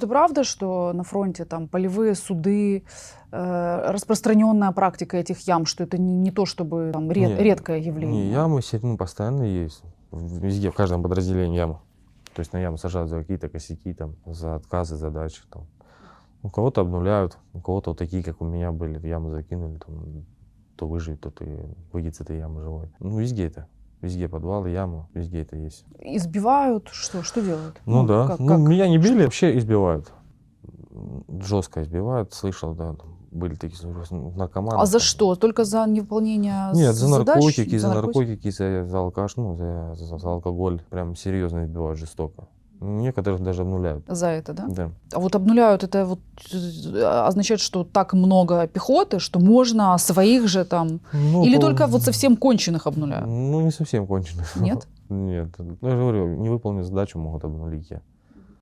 Это правда, что на фронте там полевые суды, э, распространенная практика этих ям, что это не, не то чтобы там ред- Не, редкое явление? Не, ямы все равно постоянно есть. Везде, в каждом подразделении яма. То есть на яму сажают за какие-то косяки, там, за отказы, задачи. Там. У кого-то обнуляют, у кого-то вот такие, как у меня были, в яму закинули, там, то выживет, то ты выйдет с этой ямы живой. Ну, везде это. Везде подвалы, ямы, везде это есть. Избивают, что, что делают? Ну, да. как- ну, как? меня не били, вообще избивают. Жестко избивают, слышал, да. Были такие ну, наркоманы. А за что? Только за невыполнение Нет, за задач? наркотики, за наркотики? наркотики, за, за алкаш, ну, за, за- за алкоголь. Прям серьезно избивают жестоко. Некоторых даже обнуляют. За это, да? Да. А вот обнуляют, это вот э, означает, что так много пехоты, что можно своих же там... Ну, Или по- только вот совсем конченых обнуляют? Ну, не совсем конченых. Нет? Нет. Ну, я же говорю, не выполнив задачу, могут обнулить я.